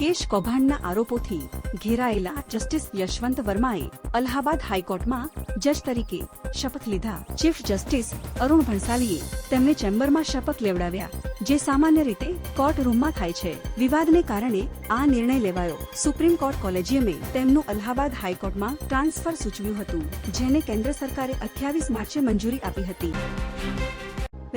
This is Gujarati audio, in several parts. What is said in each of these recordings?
કેશ કૌભાંડના આરોપોથી ઘેરાયેલા જસ્ટિસ યશવંત વર્માએ અલ્હાબાદ હાઈકોર્ટમાં જજ તરીકે શપથ લીધા. ચીફ જસ્ટિસ અરુણ ભણસાલીએ તેમને ચેમ્બરમાં શપથ લેવડાવ્યા, જે સામાન્ય રીતે કોર્ટ રૂમમાં થાય છે. વિવાદને કારણે આ નિર્ણય લેવાયો. સુપ્રીમ કોર્ટ કોલેજિયમે તેમનું અલ્હાબાદ હાઈકોર્ટમાં ટ્રાન્સફર સૂચવ્યું હતું, જેને કેન્દ્ર સરકારે અઠ્યાવીસ માર્ચે મંજૂરી આપી હતી.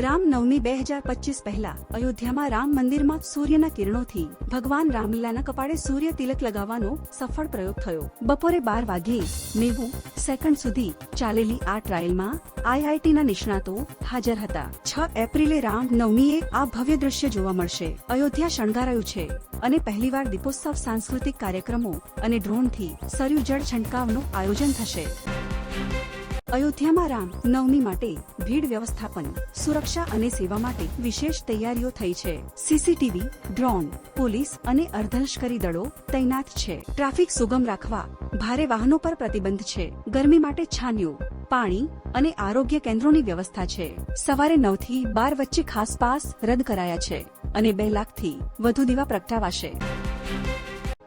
રામનવમી બે હજાર પચીસ પહેલા અયોધ્યામાં રામ મંદિરમાં સૂર્યના કિરણોથી ભગવાન રામલીલાના કપાળે સૂર્ય તિલક લગાવવાનો સફળ પ્રયોગ થયો. બપોરે બાર વાગ્યે નેવું સેકન્ડ સુધી ચાલેલી આ ટ્રાયલમાં આઈઆઈટીના નિષ્ણાતો હાજર હતા. છ એપ્રિલે રામ નવમીએ આ ભવ્ય દ્રશ્ય જોવા મળશે. અયોધ્યા શણગારાયું છે અને પહેલીવાર દીપોત્સવ સાંસ્કૃતિક કાર્યક્રમો અને ડ્રોનથી સરયુ જળ છંટકાવનું આયોજન થશે. અયોધ્યામાં રામ નવમી માટે ભીડ વ્યવસ્થાપન, સુરક્ષા અને સેવા માટે વિશેષ તૈયારીઓ થઈ છે. સીસીટીવી ડ્રોન, પોલીસ અને અર્ધલશ્કરી દળો તૈનાત છે. ટ્રાફિક સુગમ રાખવા ભારે વાહનો પર પ્રતિબંધ છે. ગરમી માટે છાનિયું, પાણી અને આરોગ્ય કેન્દ્રોની વ્યવસ્થા છે. સવારે નવથી બાર વચ્ચે ખાસ પાસ રદ કરાયા છે અને બે લાખથી વધુ દીવા પ્રગટાવાશે.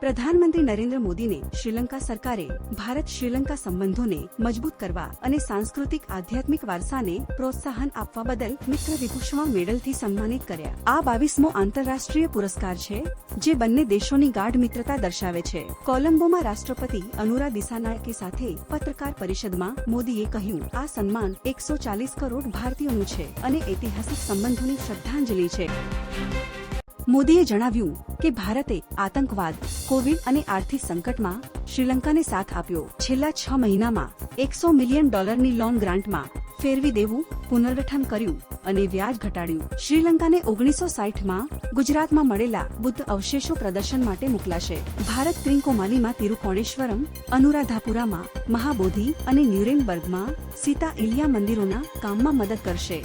પ્રધાનમંત્રી નરેન્દ્ર મોદીને શ્રીલંકા સરકારે ભારત શ્રીલંકા સંબંધોને મજબૂત કરવા અને સાંસ્કૃતિક આધ્યાત્મિક વારસાને પ્રોત્સાહન આપવા બદલ મિત્ર વિભૂષણ મેડલથી સન્માનિત કર્યા. આ બાવીસમો આંતરરાષ્ટ્રીય પુરસ્કાર છે, જે બંને દેશોની ગાઢ મિત્રતા દર્શાવે છે. કોલંબોમાં રાષ્ટ્રપતિ અનુરા દિસાનાયકે સાથે પત્રકાર પરિષદમાં મોદીએ કહ્યું, આ સન્માન એકસો ચાલીસ કરોડ ભારતીયોનું છે અને ઐતિહાસિક સંબંધોની શ્રદ્ધાંજલિ છે. મોદીએ જણાવ્યું કે ભારતે આતંકવાદ, કોવિડ અને આર્થિક સંકટમાં શ્રીલંકાને સાથ આપ્યો. છેલ્લા છ મહિનામાં એકસો મિલિયન ડોલરની લોન ગ્રાન્ટમાં ફેરવી દેવું, પુનર્ગઠન કર્યું અને વ્યાજ ઘટાડ્યું. શ્રીલંકાને ઓગણીસો સાઠમાં ગુજરાતમાં મળેલા બુદ્ધ અવશેષો પ્રદર્શન માટે મોકલાશે. ભારત ત્રિંકોમાલીમાં તિરુકોણેશ્વરમ અનુરાધાપુરામાં મહાબોધિ અને ન્યુરેનબર્ગમાં સીતા ઇલિયા મંદિરોના કામમાં મદદ કરશે.